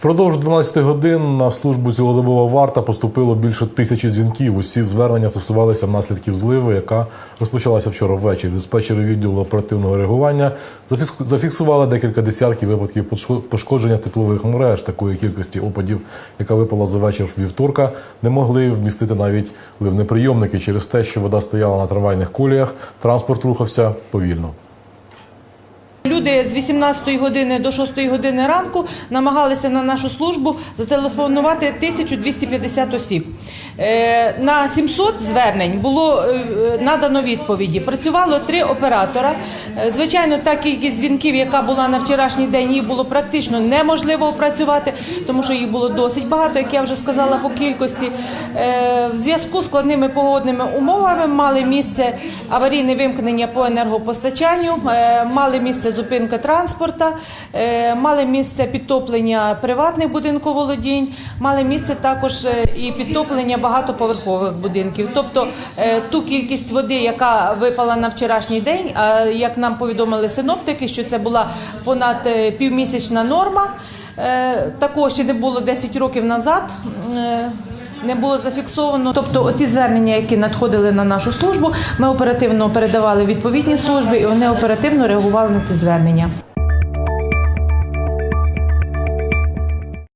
Впродовж 12 годин на службу цілодобова варта поступило більше тисячі дзвінків. Усі звернення стосувалися наслідків зливи, яка розпочалася вчора ввечері. Диспетчери відділу оперативного реагування зафікс- зафіксували декілька десятків випадків пошко- пошкодження теплових мереж. Такої кількості опадів, яка випала за вечір вівторка, не могли вмістити навіть ливнеприйомники через те, що вода стояла на трамвайних коліях, транспорт рухався повільно. Люди з 18 години до 6 години ранку намагалися на нашу службу зателефонувати 1250 осіб. Е, На 700 звернень було е, надано відповіді. Працювало три оператора. Е, Звичайно, та кількість дзвінків, яка була на вчорашній день, її було практично неможливо опрацювати, тому що їх було досить багато, як я вже сказала по кількості. Е, В зв'язку з складними погодними умовами мали місце аварійне вимкнення по енергопостачанню, е, мали місце зупинка транспорту, е, мали місце підтоплення приватних будинковолодінь, мали місце також е, і підтоплення багатоповерхових будинків. Тобто е, ту кількість води, яка випала на вчорашній день, а як нам повідомили синоптики, що це була понад е, півмісячна норма. Е, Такого ще не було 10 років назад. Е, не було зафіксовано. Тобто, ті звернення, які надходили на нашу службу, ми оперативно передавали відповідні служби, і вони оперативно реагували на ті звернення.